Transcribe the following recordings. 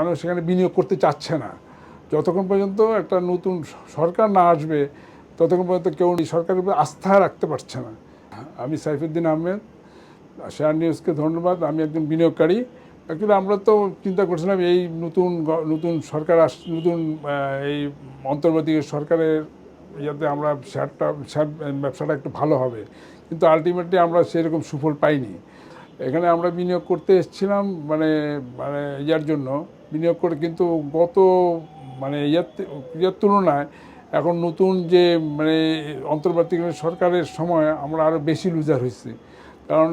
মানুষ সেখানে বিনিয়োগ করতে চাচ্ছে না। যতক্ষণ পর্যন্ত একটা নতুন সরকার না আসবে, ততক্ষণ পর্যন্ত কেউ সরকারের উপর আস্থা রাখতে পারছে না। আমি সাইফুদ্দিন আহমেদ, শেয়ার নিউজকে ধন্যবাদ। আমি একজন বিনিয়োগকারী। অ্যাকচুয়ালি আমরা তো চিন্তা করছিলাম এই নতুন নতুন সরকার আস, নতুন এই অন্তর্বর্তী সরকারের ইয়াতে আমরা শেয়ারটা, শেয়ার ব্যবসাটা একটু ভালো হবে। কিন্তু আলটিমেটলি আমরা সেরকম সুফল পাইনি। এখানে আমরা বিনিয়োগ করতে এসেছিলাম মানে মানে ইয়ার জন্য। বিনিয়োগ করে কিন্তু গত মানে ইয়ার তুলনায় এখন নতুন যে মানে অন্তর্বর্তীকালীন সরকারের সময় আমরা আরও বেশি লুজার হয়েছি। কারণ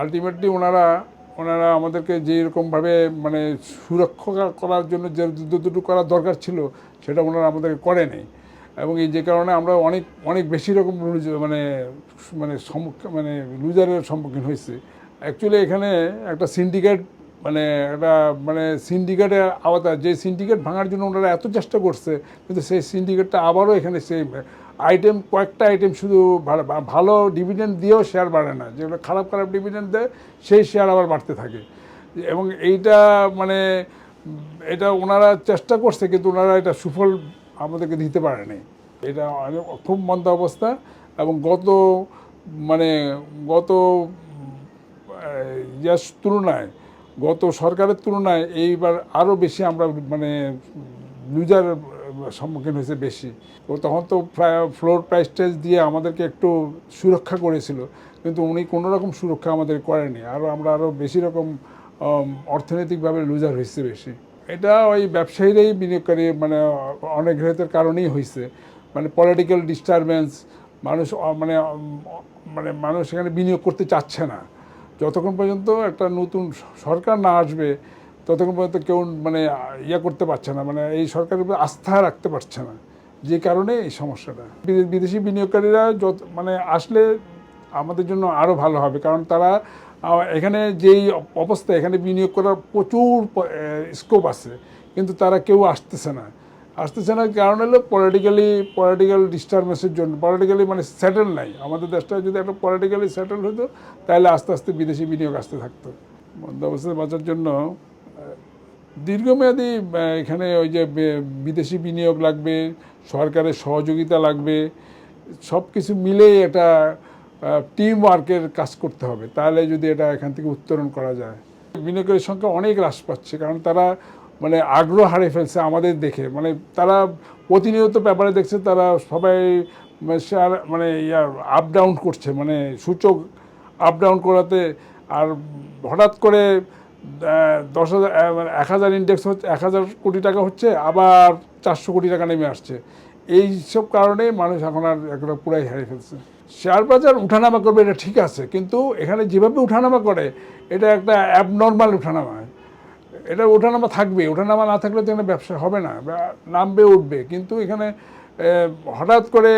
আলটিমেটলি ওনারা ওনারা আমাদেরকে যে রকমভাবে মানে সুরক্ষা করার জন্য যে যতটুকু করার দরকার ছিল, সেটা ওনারা আমাদেরকে করেনি এবং এই যে কারণে আমরা অনেক অনেক বেশি রকম মানে মানে মানে লুজারের সম্মুখীন হয়েছে। অ্যাকচুয়ালি এখানে একটা সিন্ডিকেট মানে একটা মানে সিন্ডিকেটের আওতায় যে সিন্ডিকেট ভাঙার জন্য ওনারা এত চেষ্টা করছে, কিন্তু সেই সিন্ডিকেটটা আবারও এখানে সেই আইটেম কয়েকটা আইটেম শুধু ভালো ডিভিডেন্ড দিয়েও শেয়ার বাড়ে না। যেগুলো খারাপ খারাপ ডিভিডেন্ড দেয়, সেই শেয়ার আবার বাড়তে থাকে। এবং এইটা মানে এটা ওনারা চেষ্টা করছে, কিন্তু ওনারা এটা সুফল আমাদেরকে দিতে পারেনি। এটা খুব মন্দ অবস্থা এবং গত মানে গত ইয়ার তুলনায়, গত সরকারের তুলনায় এইবার আরও বেশি আমরা মানে লুজার সম্মুখীন হয়েছে বেশি। তো তখন তো প্রায় ফ্লোর প্রাইস টেস দিয়ে আমাদেরকে একটু সুরক্ষা করেছিল, কিন্তু উনি কোনো রকম সুরক্ষা আমাদের করেনি। আরও আমরা আরও বেশি রকম অর্থনৈতিকভাবে লুজার হয়েছে বেশি। এটা ওই ব্যবসায়ীরাই বিনিয়োগকারী মানে অনেক ঘাতের কারণেই হয়েছে। মানে পলিটিক্যাল ডিস্টারবেন্স মানুষ মানে মানে মানুষ এখানে বিনিয়োগ করতে চাচ্ছে না। যতক্ষণ পর্যন্ত একটা নতুন সরকার না আসবে, ততক্ষণ পর্যন্ত কেউ মানে ইয়ে করতে পারছে না মানে এই সরকারের উপর আস্থা রাখতে পারছে না। যে কারণে এই সমস্যাটা। বিদেশি বিনিয়োগকারীরা যত মানে আসলে আমাদের জন্য আরও ভালো হবে, কারণ তারা এখানে যেই অবস্থা, এখানে বিনিয়োগ করার প্রচুর স্কোপ আছে, কিন্তু তারা কেউ আসতেছে না। আসতেছে না কারণ হলো পলিটিক্যালি পলিটিক্যাল ডিস্টারবেন্সের জন্য। পলিটিক্যালি মানে সেটেল নাই। আমাদের দেশটা যদি একটা পলিটিক্যালি সেটেল হতো, তাহলে আস্তে আস্তে বিদেশি বিনিয়োগ আসতে থাকতো। মন্দ অবস্থায় বাঁচার জন্য দীর্ঘমেয়াদী এখানে ওই যে বিদেশি বিনিয়োগ লাগবে, সরকারের সহযোগিতা লাগবে সব কিছু মিলেই এটা টিম ওয়ার্কের কাজ করতে হবে। তাহলে যদি এটা এখান থেকে উত্তরণ করা যায়। বিনিয়োগের সংখ্যা অনেক হ্রাস পাচ্ছে, কারণ তারা মানে আগ্রহ হারিয়ে ফেলছে আমাদের দেখে। মানে তারা প্রতিনিয়ত পেপারে দেখছে, তারা সবাই শেয়ার মানে ইয়ার আপ ডাউন করছে মানে সূচক আপ ডাউন করাতে। আর হঠাৎ করে দশ হাজার মানে এক হাজার ইন্ডেক্স হচ্ছে, এক হাজার কোটি টাকা হচ্ছে, আবার চারশো কোটি টাকা নেমে আসছে। এই সব কারণে মানুষ এখন আর একটা পুরাই হারিয়ে ফেলছে। শেয়ার বাজার উঠানামা করবে এটা ঠিক আছে, কিন্তু এখানে যেভাবে উঠানামা করে, এটা একটা অ্যাবনর্মাল উঠানামা। এটা ওঠানামা থাকবে ওঠানামা না থাকলে তো এখানে ব্যবসা হবে না নামবে, উঠবে। কিন্তু এখানে হঠাৎ করে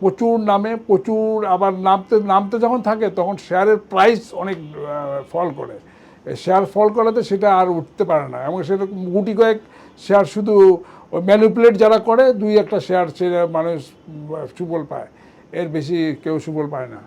প্রচুর নামে, প্রচুর আবার নামতে নামতে যখন থাকে, তখন শেয়ারের প্রাইস অনেক ফল করে। শেয়ার ফল করাতে সেটা আর উঠতে পারে না। এবং সেটা গুটি কয়েক শেয়ার শুধু ম্যানিপুলেট যারা করে, দুই একটা শেয়ার সে মানুষ সুফল পায়। এর বেশি কেউ সুফল পায় না।